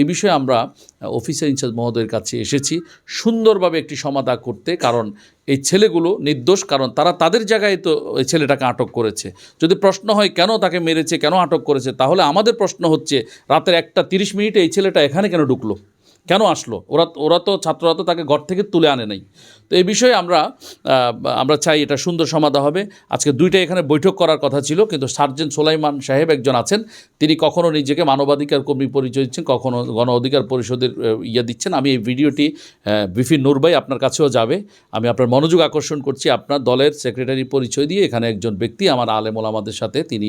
এই বিষয়ে আমরা অফিসার ইনচার্জ মহোদয়ের কাছে এসেছি। সুন্দরভাবে একটি সমাধান করতে, কারণ এই ছেলেগুলো নির্দোষ, কারণ তারা তাদের জায়গায় তো ওই ছেলেটাকে আটক করেছে। যদি প্রশ্ন হয়, কেন তাকে মেরেছে, কেন আটক করেছে, তাহলে আমাদের প্রশ্ন হচ্ছে, রাতের একটা তিরিশ মিনিটে এই ছেলেটা এখানে কেন ঢুকলো? কেন আসলো? ওরা ওরা তো, ছাত্ররা তো তাকে ঘর থেকে তুলে আনে নাই। তো এই বিষয়ে আমরা আমরা চাই এটা সুন্দর সমাধা হবে। আজকে দুইটা এখানে বৈঠক করার কথা ছিল, কিন্তু সার্জেন্ট সোলাইমান সাহেব একজন আছেন। তিনি কখনো নিজেকে মানবাধিকার কর্মী পরিচয় দিচ্ছেন, কখনো গণ অধিকার পরিষদের ইয়ে দিচ্ছেন। আমি এই ভিডিওটি বিফিন নূর ভাই আপনার কাছেও যাবে। আমি আপনার মনোযোগ আকর্ষণ করছি। আপনার দলের সেক্রেটারি পরিচয় দিয়ে এখানে একজন ব্যক্তি, আমার আলেমুল আমাদের সাথে তিনি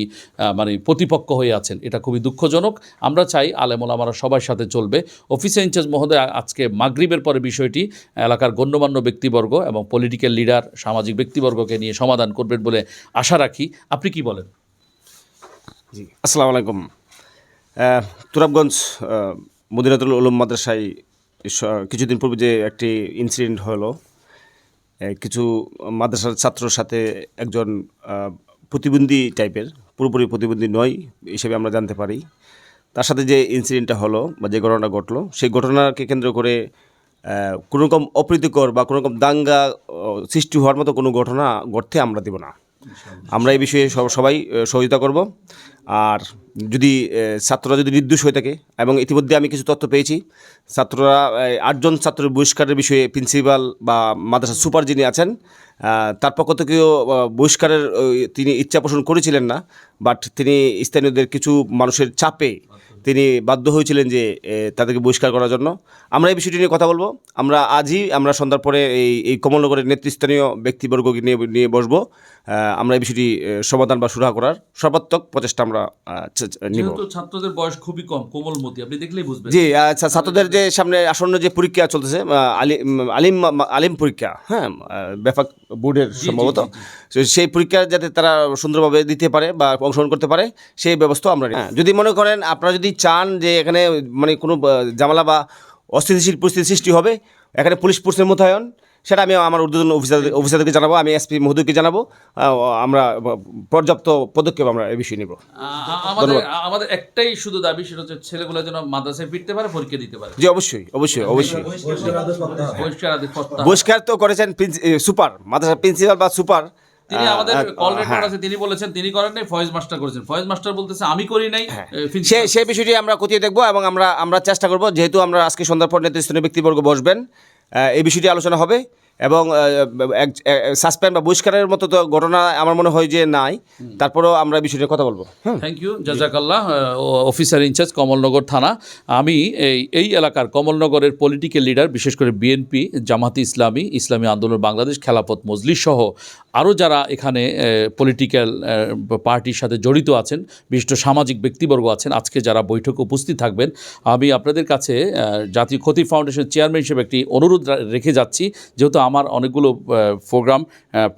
মানে প্রতিপক্ষ হয়ে আছেন। এটা খুবই দুঃখজনক। আমরা চাই আলেমুল আমারা সবার সাথে চলবে। অফিসার ইনচার্জ মহোদয় আজকে মাগরিবের পরে বিষয়টি, এলাকার গণ্যমান্য ব্যক্তিবর্গ এবং পলিটিক্যাল লিডার সামাজিক ব্যক্তিবর্গকে নিয়ে সমাধান করবেন বলে আশা রাখি। আপনি কি বলেন? জি, আসসালামু আলাইকুম। তুরাবগঞ্জ মদিনাতুল উলুম মাদ্রাসায় কিছুদিন পূর্বে যে একটি ইনসিডেন্ট হলো কিছু মাদ্রাসার ছাত্রর সাথে একজন প্রতিবন্ধী টাইপের পুরোপুরি প্রতিবন্ধী নয় হিসেবে আমরা জানতে পারি। তার সাথে যে ইনসিডেন্টটা হলো বা যে ঘটনা ঘটলো, সেই ঘটনাকে কেন্দ্র করে কোনো রকম অপ্রীতিকর বা কোনো রকম দাঙ্গা সৃষ্টি হওয়ার মতো কোনো ঘটনা ঘটতে আমরা দেব না। আমরা এই বিষয়ে সব- সবাই সহযোগিতা করব। আর যদি ছাত্ররা যদি নির্দোষ হয়ে থাকে, এবং ইতিমধ্যে আমি কিছু তথ্য পেয়েছি, ছাত্ররা আটজন ছাত্রের বহিষ্কারের বিষয়ে প্রিন্সিপাল বা মাদ্রাসা সুপার যিনি আছেন তার পক্ষ থেকেও বহিষ্কারের তিনি ইচ্ছা পোষণ করেছিলেন না বাট তিনি স্থানীয়দের কিছু মানুষের চাপে তিনি বাধ্য হয়েছিলেন যে তাদেরকে বহিষ্কার করার জন্য। আমরা এই বিষয়টি নিয়ে কথা বলব। আমরা আজই আমরা সন্ধ্যার পরে এই এই কমলনগরের নেতৃস্থানীয় ব্যক্তিবর্গকে নিয়ে নিয়ে বসবো। আমরা এই বিষয়টি সমাধান বা সুরাহা করার সর্বাত্মক প্রচেষ্টা আমরা নিব। ছাত্রদের বয়স খুবই কম কোমলমতি আপনি দেখলেই বুঝবেন। জি আচ্ছা ছাত্রদের যে সামনে আসন্ন যে পরীক্ষা চলতেছে আলিম আলিম পরীক্ষা হ্যাঁ ব্যাপক বোর্ডের সম্ভবত। সেই পরীক্ষা যাতে তারা সুন্দরভাবে দিতে পারে বা অংশগ্রহণ করতে পারে সেই ব্যবস্থা আমরা। হ্যাঁ, যদি মনে করেন আপনারা যদি চান যে এখানে মানে কোনো ঝামেলা বা অস্থিতিশীল পরিস্থিতি সৃষ্টি হবে এখানে পুলিশ ফোর্সের মোতায়েন সেটা আমি আমার ঊর্ধ্বতন অফিসার অফিসারদেরকে জানাব আমি এসপি মহোদয়কে জানাব আমরা পর্যাপ্ত পদক্ষেপ আমরা এই বিষয়ে নিব। আমাদের আমাদের একটাই শুধু দাবি সেটা হচ্ছে ছেলেগুলো যেন মাদ্রাসায় ফিরতে পারে পরীক্ষা দিতে পারে। জি অবশ্যই অবশ্যই অবশ্যই। বহিষ্কার তো করেছেন সুপার মাদ্রাসা প্রিন্সিপাল বা সুপার তিনি আমাদের কল রেকর্ড হ্যাঁ। আছে তিনি বলেছেন তিনি করেন নাই ফয়েজ মাস্টার করেছেন। ফয়েজ মাস্টার বলতেছে আমি করি নাই। এ, সে সেই বিষয়টি আমরা খতিয়ে দেখব এবং আমরা আমরা চেষ্টা করব যেহেতু আমরা আজকে সন্ধ্যার পর নেতৃস্থানীয় ব্যক্তিবর্গ বসবেন এই বিষয়টি আলোচনা হবে। এবং সাসপেন্ড বা বহিষ্কারের মতো তো ঘটনা আমার মনে হয় যে নাই। তারপরেও আমরা বিষয়টা কথা বলব। থ্যাংক ইউ জাজাকাল্লাহ অফিসার ইনচার্জ কমলনগর থানা। আমি এই এই এলাকার কমলনগরের পলিটিক্যাল লিডার বিশেষ করে বিএনপি জামাতি ইসলামী ইসলামী আন্দোলন, বাংলাদেশ খেলাপথ মজলিস সহ আরও যারা এখানে পলিটিক্যাল পার্টির সাথে জড়িত আছেন, বিশিষ্ট সামাজিক ব্যক্তিবর্গ আছেন, আজকে যারা বৈঠকে উপস্থিত থাকবেন, আমি আপনাদের কাছে জাতীয় ক্ষতি ফাউন্ডেশন চেয়ারম্যান হিসেবে একটি অনুরোধ রেখে যাচ্ছি। যেহেতু আমার অনেকগুলো প্রোগ্রাম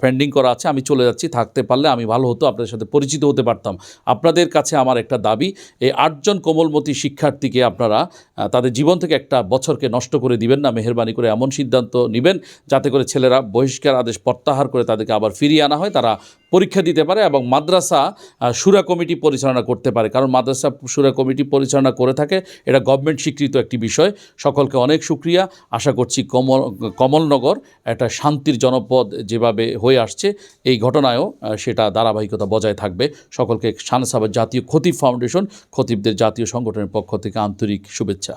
পেন্ডিং করা আছে, আমি চলে যাচ্ছি, থাকতে পারলে আমি ভালো হতো, আপনাদের সাথে পরিচিত হতে পারতাম। আপনাদের কাছে আমার একটা দাবি, এই আটজন কোমলমতি শিক্ষার্থীকে আপনারা তাদের জীবন থেকে একটা বছরকে নষ্ট করে দিবেন না, মেহরবানি করে এমন সিদ্ধান্ত নেবেন, যাতে করে ছেলেরা বহিষ্কার আদেশ প্রত্যাহার করে তাদেরকে আবার ফিরিয়ে আনা হয়, তারা পরীক্ষা দিতে পারে এবং মাদ্রাসা সুরা কমিটি পরিচালনা করতে পারে। কারণ মাদ্রাসা, সুরা কমিটি পরিচালনা করে থাকে, এটা গভর্নমেন্ট স্বীকৃত একটি বিষয়। সকলকে অনেক সুক্রিয়া। আশা করছি কমল, কমলনগর একটা শান্তির জনপদ যেভাবে হয়ে আসছে, এই ঘটনায়ও সেটা ধারাবাহিকতা বজায় থাকবে। সকলকে শানসাবার জাতীয় খতিব ফাউন্ডেশন খতিবদের জাতীয় সংগঠনের পক্ষ থেকে আন্তরিক শুভেচ্ছা।